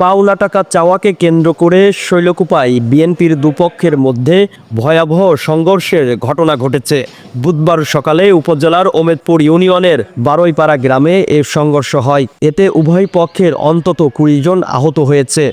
পাওনা টাকা চাওয়াকে কেন্দ্র করে শৈলকুপায় বিএনপির দুপক্ষের মধ্যে ভয়াবহ সংঘর্ষের ঘটনা ঘটেছে। বুধবার সকালে উপজেলার ওমেদপুর ইউনিয়নের বারৈপাড়া গ্রামে এ সংঘর্ষ হয়। এতে উভয় পক্ষের অন্তত কুড়ি জন আহত হয়েছে।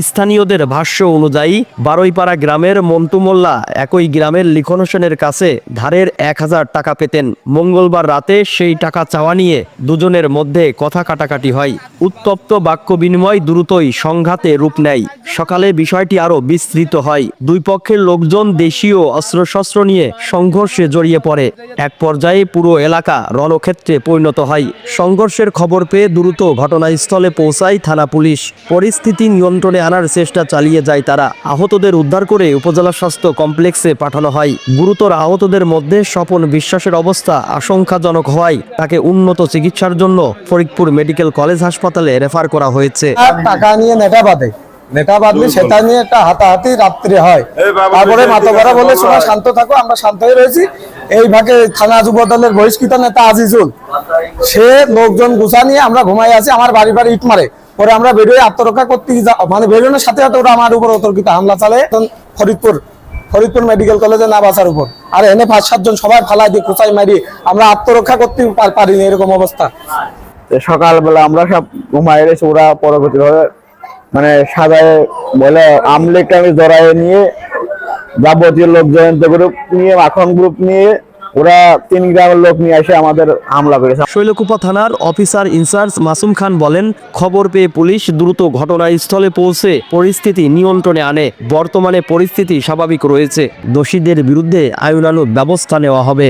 স্থানীয়দের ভাষ্য অনুযায়ী বারৈপাড়া গ্রামের মন্টু মোল্লা একই গ্রামের লিখন হোসেনের কাছে ধারের এক হাজার টাকা পেতেন। মঙ্গলবার রাতে সেই টাকা চাওয়া নিয়ে দুজনের মধ্যে কথা কাটাকাটি হয়। উত্তপ্ত বাক্য বিনিময় দ্রুতই সংঘাতে রূপ নেয়। সকালে বিষয়টি আরও বিস্তৃত হয়। দুই পক্ষের লোকজন দেশীয় অস্ত্রশস্ত্র নিয়ে সংঘর্ষে জড়িয়ে পড়ে। এক পর্যায়ে পুরো এলাকা রণক্ষেত্রে পরিণত হয়। সংঘর্ষের খবর পেয়ে দ্রুত ঘটনাস্থলে পৌঁছায় থানা পুলিশ পরিস্থিতি নিয়ন্ত্রণে আনার চেষ্টা চালিয়ে যায় তারা। আহতদের উদ্ধার করে উপজেলা স্বাস্থ্য কমপ্লেক্সে পাঠানো হয়। গুরুতর আহতদের মধ্যে স্বপন বিশ্বাসের অবস্থা আশঙ্কাজনক হওয়ায় তাকে উন্নত চিকিৎসার জন্য ফরিদপুর মেডিকেল কলেজ হাসপাতালে রেফার করা হয়েছে। টাকা নিয়ে নেটা বাঁধে নেটা বাঁধলে সেটা নিয়ে একটা হাতাহাতি রাত্রে হয়। তারপরে মাতবরা বলে শোনা শান্ত থাকো আমরা শান্ত হয়ে রয়েছি। এই ভাগে থানা যুব দলের বহিষ্কৃত নেতা আজিজুল। সে লোকজন গুছা নিয়ে আমরা ঘুমাই আছি আমার বাড়ি বাড়ি ইট মারে। পরে আমরা বেরোয় আত্মরক্ষা করতে মানে বেরোনোর সাথে সাথে ওরা আমার উপর অতর্কিত হামলা চালে ফরিদপুর ফরিদপুর মেডিকেল কলেজে না বাঁচার উপর। আর এনে পাঁচ সাতজন সবাই ফালাই দিয়ে কোচাই মারি। আমরা আত্মরক্ষা করতে পারিনি এরকম অবস্থা। সকালবেলা আমরা সব ঘুমাই রয়েছি, ওরা পরবর্তীভাবে মানে সাজায় বলে আমলেকে আমি জড়াই নিয়ে, যাবতীয় লোক জয়ন্ত গ্রুপ নিয়ে, মাখন গ্রুপ নিয়ে ওরা তিন গ্রামের লোক নিয়ে এসে আমাদের হামলা করেছে। শৈলকুপা থানার অফিসার ইনচার্জ মাসুম খান বলেন খবর পেয়ে পুলিশ দ্রুত ঘটনাস্থলে পৌঁছে পরিস্থিতি নিয়ন্ত্রণে আনে। বর্তমানে পরিস্থিতি স্বাভাবিক রয়েছে। দোষীদের বিরুদ্ধে আইনানুগ ব্যবস্থা নেওয়া হবে।